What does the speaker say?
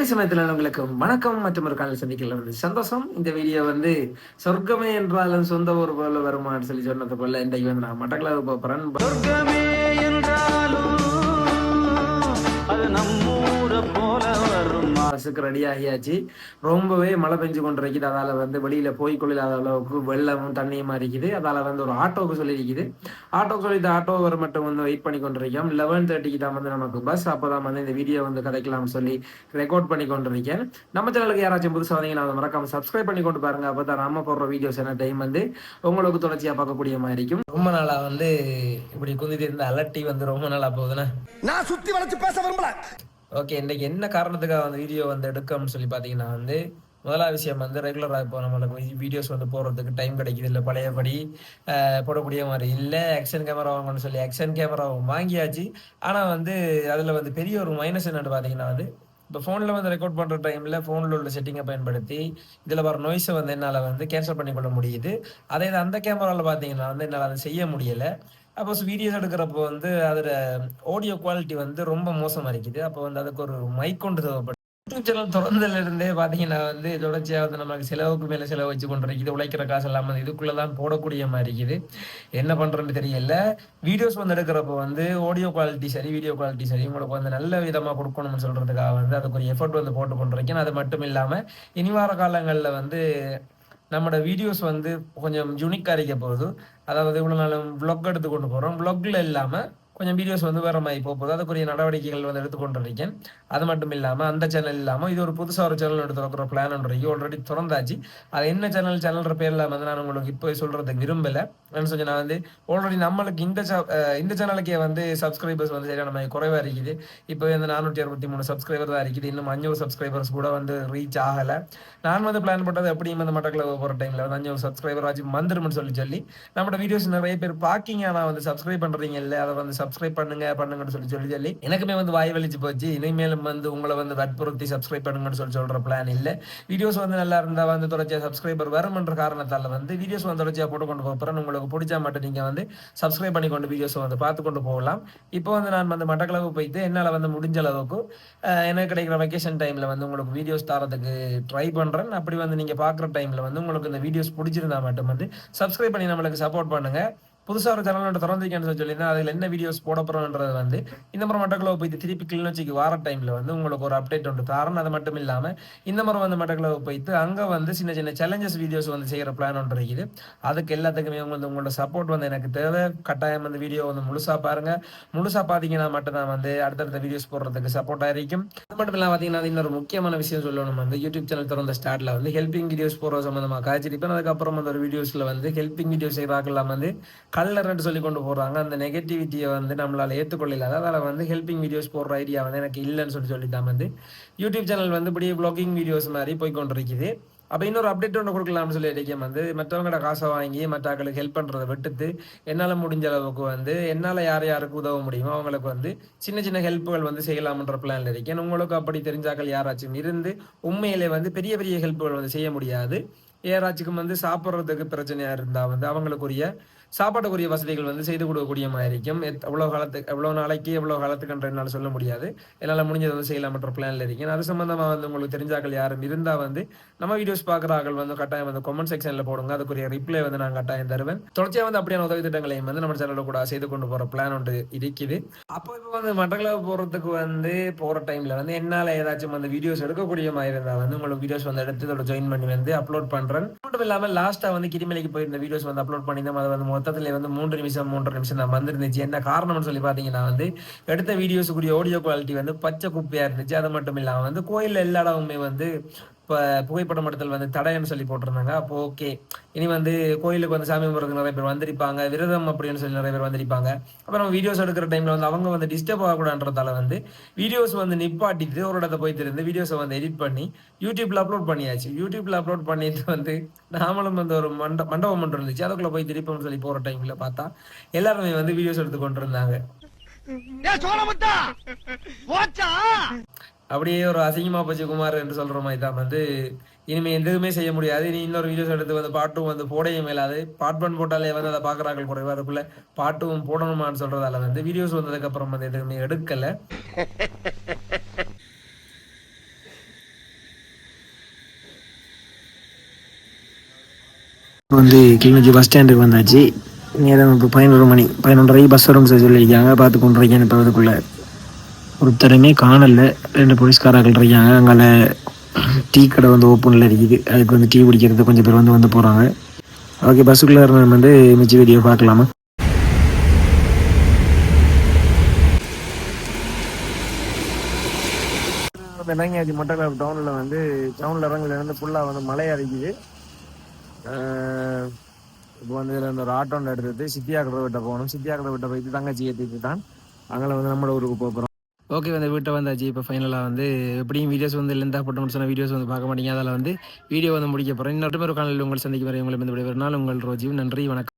அப்பை சமயத்தில் உங்களுக்கு வணக்கம் மற்றும் ஒரு காலையில் சந்திக்கல வந்து சந்தோஷம். இந்த வீடியோ வந்து சொர்க்கமே என்றாலும் சொந்த ஊர் போல வருமான்னு சொல்லி சொன்னது போல இன்றைக்கு வந்து நான் மட்டக்கலாவுக்கு போகிறேன் பஸ்ஸுக்கு ரெடி ஆகியாச்சு. ரொம்பவே மழை பெஞ்சு கொண்டு இருக்குது. அதால வந்து வெளியில போய் அளவுக்கு வெள்ளமும் தண்ணியுமா இருக்குது அதால வந்து ஒரு ஆட்டோவுக்கு சொல்லியிருக்குது. ஆட்டோக்கு சொல்லி இந்த ஆட்டோ வர மட்டும் வந்து வெயிட் பண்ணி கொண்டிருக்கோம். லெவன் தேர்ட்டிக்கு தான் வந்து நமக்கு பஸ் அப்பதான் வந்து இந்த வீடியோ வந்து கதைக்கலாம்னு சொல்லி ரெக்கார்ட் பண்ணி கொண்டிருக்கேன். நம்ம சேனலுக்கு யாராச்சும் புதுசாக வந்தீங்கன்னா அதை மறக்காம சப்ஸ்கிரைப் பண்ணி கொண்டு பாருங்க. அப்பதான் நம்ம போடுற வீடியோஸ் என்ன டைம் வந்து உங்களுக்கு தொடர்ச்சியா பார்க்கக்கூடிய மாதிரி இருக்கும். ரொம்ப நாளா வந்து இப்படி குந்திட்டு இருந்த அலட்டி வந்து ரொம்ப நாளா போகுதுன்னா நான் சுத்தி வளைச்சு பேச விரும்பல. ஓகே இன்றைக்கு என்ன காரணத்துக்காக வந்து வீடியோ வந்து எடுக்கணும்னு சொல்லி பார்த்தீங்கன்னா வந்து முதலாவது விஷயம் வந்து ரெகுலராக இப்போ நம்மளுக்கு வீடியோஸ் வந்து போடுறதுக்கு டைம் கிடைக்குது இல்லை பழையபடி போடக்கூடிய மாதிரி இல்லை ஆக்ஷன் கேமரா வாங்கணும்னு சொல்லி ஆக்ஷன் கேமராவும் வாங்கியாச்சு. ஆனால் வந்து அதில் வந்து பெரிய ஒரு மைனஸ் என்னென்னு பார்த்தீங்கன்னா வந்து இப்போ ஃபோனில் வந்து ரெக்கார்ட் பண்ணுற டைமில் ஃபோனில் உள்ள செட்டிங்கை பயன்படுத்தி இதில் வர நோய்ஸை வந்து என்னால் வந்து கேன்சல் பண்ணி கொள்ள முடியுது. அதே இது அந்த கேமராவில் பார்த்தீங்கன்னா வந்து என்னால் அதை செய்ய முடியலை. அப்போ வீடியோஸ் எடுக்கிறப்போ வந்து அதில் ஆடியோ குவாலிட்டி வந்து ரொம்ப மோசமாக இருக்குது அப்போ வந்து அதுக்கு ஒரு மைக் கொண்டு தேவைப்படும் யூடியூப் சேனல் திறந்ததுல இருந்தே பார்த்தீங்கன்னா வந்து தொடர்ச்சியாக வந்து நமக்கு செலவுக்கு மேலே செலவு வச்சு கொண்டு இருக்குது உழைக்கிற காசு இல்லாமல் இதுக்குள்ளே தான் போடக்கூடிய மாதிரி இருக்குது. என்ன பண்ணுறேன்னு தெரியல. வீடியோஸ் வந்து எடுக்கிறப்போ வந்து ஆடியோ குவாலிட்டி சரி வீடியோ குவாலிட்டி சரி உங்களுக்கு வந்து நல்ல விதமாக கொடுக்கணும்னு சொல்கிறதுக்காக வந்து அதுக்கு ஒரு எஃபர்ட் வந்து போட்டு கொண்டிருக்கேன் அது மட்டும் இல்லாமல் இனி வார காலங்களில் வந்து நம்மளோட வீடியோஸ் வந்து கொஞ்சம் யூனிக்காக இருக்க போகுது. அதாவது இவ்வளோ நாளும் vlog எடுத்து கொண்டு போகிறோம் vlogல இல்லாமல் கொஞ்சம் வீடியோஸ் வந்து வேற மாதிரி போகுது. அதுக்குரிய நடவடிக்கைகள் வந்து எடுத்துக்கொண்டு இருக்கேன் அது மட்டும் இல்லாமல் அந்த சேனல் இல்லாமல் இது ஒரு புதுசாக ஒரு சேனல் எடுத்து வைக்கிற பிளான் ஒன்று இருக்கு. ஆல்ரெடி திறந்தாச்சு. அது என்ன சேனல் சேனல்ற பேரில் வந்து நான் உங்களுக்கு இப்போ சொல்கிறதுக்கு விரும்பலை. என்ன சொல்லி நான் வந்து ஆல்ரெடி நம்மளுக்கு இந்த இந்த சேனலுக்கே வந்து சப்ஸ்கிரைபர்ஸ் வந்து சரியான மாதிரி குறைவாக இருக்குது. இப்போ வந்து நானூற்றி அறுபத்தி மூணு சப்ஸ்கிரைபர் தான் இருக்குது. இன்னும் அஞ்சூறு சப்ஸ்கிரைபர்ஸ் கூட வந்து ரீச் ஆகலை. நான் வந்து பிளான் போட்டது எப்படியும் அந்த மட்டக்கில் போகிற டைமில் வந்து அஞ்சூறு சப்ஸ்கிரைபர் ஆச்சு. மந்திரம்னு சொல்லி சொல்லி நம்மளோட வீடியோஸ் நிறைய பேர் பார்க்கிங்க ஆனால் வந்து சப்ஸ்கிரைப் பண்ணுறீங்க இல்லை அதை வந்து சப்ஸ்கிரைப் பண்ணுங்க பண்ணுங்கன்னு சொல்லி சொல்லி சொல்லி எனக்குமே வந்து வாய் வலிச்சு போச்சு. இனிமேலும் வந்து உங்களை வந்து வற்புறுத்தி சப்ஸ்கிரைப் பண்ணுங்கன்னு சொல்லி சொல்கிற பிளான் இல்லை. வீடியோஸ் வந்து நல்லா இருந்தால் வந்து தொடர்ச்சியாக சப்ஸ்கிரைபர் வரும்ன்ற காரணத்தால் வந்து வீடியோஸ் வந்து தொடர்ச்சியாக போட்டு கொண்டு போகிறேன் உங்களுக்கு பிடிச்சா மட்டும் நீங்கள் வந்து சப்ஸ்கிரைப் பண்ணி கொண்டு வீடியோஸ் வந்து பார்த்து கொண்டு போகலாம். இப்போ வந்து நான் வந்து மட்டக்களவு போயிட்டு என்னால் வந்து முடிஞ்ச அளவுக்கு எனக்கு கிடைக்கிற வெக்கேஷன் டைமில் வந்து உங்களுக்கு வீடியோஸ் தரதுக்கு ட்ரை பண்ணுறேன் அப்படி வந்து நீங்கள் பார்க்குற டைமில் வந்து உங்களுக்கு இந்த வீடியோஸ் பிடிச்சிருந்தா மட்டும் வந்து சப்ஸ்கிரைப் பண்ணி நம்மளுக்கு சப்போர்ட் பண்ணுங்க. புதுசாக ஒரு சேனலோட திறந்திருக்கேன்னு சொல்லி சொல்லியிருந்தேன். அதில் என்ன வீடியோஸ் போட போகிறோன்றது வந்து இந்த மாதிரி மட்டக்களவு போய் திருப்பி கிளிநொச்சிக்கு வார டைமில் வந்து உங்களுக்கு ஒரு அப்டேட் ஒன்று தரேன். அது மட்டும் இல்லாமல் இந்த மாதிரி வந்து மட்டக்களவு போயிட்டு அங்கே வந்து சின்ன சின்ன சேலஞ்சஸ் வீடியோஸ் வந்து செய்கிற பிளான் ஒன்று இருக்குது. அதுக்கு எல்லாத்துக்குமே வந்து உங்களோட சப்போர்ட் வந்து எனக்கு தேவை. கட்டாயம் வந்து வீடியோ வந்து முழுசாக பாருங்க. முழுசாக பார்த்தீங்கன்னா மட்டும்தான் வந்து அடுத்தடுத்த வீடியோஸ் போடுறதுக்கு சப்போர்ட்டாக இருக்கும். அது மட்டும் இல்லாமல் பார்த்தீங்கன்னா இன்னொரு முக்கியமான விஷயம் சொல்லணும். வந்து யூடியூப் சேனல் திறந்த ஸ்டார்ட்டில் வந்து ஹெல்பிங் வீடியோஸ் போடுற சம்மந்தமாக காய்ச்சிருப்பேன் அதுக்கப்புறம் வந்து ஒரு வீடியோஸில் வந்து ஹெல்பிங் வீடியோஸ் செய்கிறாக்கெல்லாம் வந்து கல்லர்ன்னு சொல்லி கொண்டு போடுறாங்க அந்த நெகட்டிவிட்டியை வந்து நம்மளால் ஏற்றுக்கொள்ள இல்லாத அதால் வந்து ஹெல்பிங் வீடியோஸ் போடுற ஐடியா வந்து எனக்கு இல்லைன்னு சொல்லி சொல்லித்தான் வந்து. யூடியூப் சேனல் வந்து இப்படி ப்ளாகிங் வீடியோஸ் மாதிரி போய் கொண்டிருக்குது. அப்போ இன்னொரு அப்டேட் ஒன்று கொடுக்கலாம்னு சொல்லி இருக்கேன் வந்து மற்றவங்களோட காசை வாங்கி மற்றவங்களுக்கு ஹெல்ப் பண்ணுறதை விட்டுட்டு என்னால் முடிஞ்ச அளவுக்கு வந்து என்னால் யார் யாருக்கு உதவ முடியுமோ அவங்களுக்கு வந்து சின்ன சின்ன ஹெல்ப்புகள் வந்து செய்யலாம்ன்ற பிளான்ல இருக்கேன். உங்களுக்கு அப்படி தெரிஞ்சாக்கள் யாராச்சும் இருந்து உண்மையிலே வந்து பெரிய பெரிய ஹெல்ப்புகள் வந்து செய்ய முடியாது. யாராச்சுக்கும் வந்து சாப்பிட்றதுக்கு பிரச்சனையாக இருந்தால் வந்து அவங்களுக்குரிய சாப்பாட்டுக்குரிய வசதிகள் வந்து செய்து கொடுக்கக்கூடிய மாதிரி இருக்கும். எத்- காலத்துக்கு எவ்வளோ நாளைக்கு எவ்வளோ காலத்துக்குன்ற என்னால் சொல்ல முடியாது. என்னால் முடிஞ்சதை வந்து செய்யலாமன்ற பிளான்ல இருக்கேன். அது சம்மந்தமாக வந்து உங்களுக்கு தெரிஞ்சாக்கள் யாரும் இருந்தால் வந்து நம்ம வீடியோஸ் பார்க்குறாக்கள் வந்து கட்டாயம் வந்து கமெண்ட் செக்ஷனில் போடுங்க. அதுக்குரிய ரிப்ளை வந்து நான் கட்டாயம் தருவேன். தொடர்ச்சியாக வந்து அப்படியான உதவி திட்டங்களையும் வந்து நம்ம சேனலில் கூட செய்து கொண்டு போகிற பிளான் ஒன்று இருக்குது. அப்போ இப்போ வந்து மட்டக்களவு போகிறதுக்கு வந்து போகிற டைமில் வந்து என்னால் ஏதாச்சும் வந்து வீடியோஸ் எடுக்கக்கூடிய மாதிரி இருந்தால் வந்து உங்களுக்கு வீடியோஸ் வந்து எடுத்து இதோட ஜாயின் பண்ணி வந்து அப்லோட் பண்ணுறேன் மட்டும் இல்லாமல் லாஸ்ட்டாக வந்து கிரிமலைக்கு போயிருந்த வீடியோஸ் வந்து அப்லோட் பண்ணியிருந்தோம். அதை வந்து மொத்தத்துல வந்து மூன்று நிமிஷம் மூன்று நிமிஷம் நான் வந்திருந்துச்சு. என்ன காரணம்னு சொல்லி பாத்தீங்கன்னா வந்து எடுத்த வீடியோஸுக்குரிய ஆடியோ குவாலிட்டி வந்து பச்சை குப்பையா இருந்துச்சு. அது மட்டும் இல்லாம வந்து கோயில்ல எல்லா இடமுமே வந்து இப்போ புகைப்படம் எடுத்தல் வந்து தடைன்னு சொல்லி போட்டிருந்தாங்க. அப்போ ஓகே. இனி வந்து கோயிலுக்கு வந்து சாமி கும்பிட்றதுக்கு நிறைய பேர் வந்திருப்பாங்க. விரதம் அப்படின்னு சொல்லி நிறைய பேர் வந்திருப்பாங்க. அப்புறம் வீடியோஸ் எடுக்கிற டைம்ல வந்து அவங்க வந்து டிஸ்டர்ப் ஆகக்கூடாதுன்றதால வந்து வீடியோஸ் வந்து நிப்பாட்டிட்டு ஒரு இடத்த போய் திருந்து வீடியோஸை வந்து எடிட் பண்ணி யூடியூப்ல அப்லோட் பண்ணியாச்சு. யூடியூப்ல அப்லோட் பண்ணிட்டு வந்து நாமளும் வந்து ஒரு மண்ட மண்டபம் ஒன்று இருந்துச்சு. அதுக்குள்ள போய் திருப்பம்னு சொல்லி போற டைம்ல பார்த்தா எல்லாருமே வந்து வீடியோஸ் எடுத்து கொண்டு இருந்தாங்க அப்படியே ஒரு அசிங்கமா போச்சு குமார் என்று சொல்கிற மாதிரி தான் வந்து இனிமேல் எதுவுமே செய்ய முடியாது. இனி இன்னொரு வீடியோஸ் எடுத்து வந்து பாட்டும் வந்து போடையும் மேலாது. பாட் பண் போட்டாலே வந்து அதை பார்க்குறாங்க குறைவா அதுக்குள்ள பாட்டும் போடணுமான்னு சொல்கிறதால வந்து வீடியோஸ் வந்ததுக்கப்புறம் வந்து எதுவுமே எடுக்கலை. வந்து கிளிநொச்சி பஸ் ஸ்டாண்டுக்கு வந்தாச்சு. நேரம் இப்போ பதினொரு மணி பதினொன்றரை பஸ் வரும்னு சொல்லியிருக்காங்க. பார்த்து கொண்டு இருக்கேன் இப்போ அதுக்குள்ளே ஒருத்தருமே காணல. ரெண்டு போலீஸ்காராக்கள் இருக்காங்க. அங்கால டீ கடை வந்து ஓப்பனில் இருக்குது. அதுக்கு வந்து டீ குடிக்கிறது கொஞ்சம் பேர் வந்து வந்து போகிறாங்க ஓகே பஸ்ஸுக்குள்ளே நம்ம வந்து மிச்ச வீடியோ பார்க்கலாமா? இறங்கியாச்சு மட்டக்களப்பு டவுனில் வந்து டவுனில் இறங்குல இருந்து ஃபுல்லாக வந்து மழை அடிக்குது. இப்போ வந்து இதில் இந்த ஒரு ஆட்டோன்னு எடுத்துட்டு சித்தியா கடை விட்ட போகணும். சித்தியா கடை விட்ட போயிட்டு தங்கச்சி ஏற்றிட்டு தான். அங்கே வந்து நம்மளோட ஊருக்கு போகிறோம் ஓகே வந்து வீட்டை வந்தாச்சு. இப்போ ஃபைனலாக வந்து எப்படியும் வீடியோஸ் வந்து லெந்தாக போட்டு முடிச்சா வீடியோஸ் வந்து பார்க்க மாட்டீங்க. அதில் வந்து வீடியோ வந்து முடிக்க போகிறேன் இன்னொரு ஒரு காலையில் உங்களை சந்திக்க வரேன் உங்களை வந்து விடைபெறும். நாள் உங்கள் ரோஜி நன்றி வணக்கம்.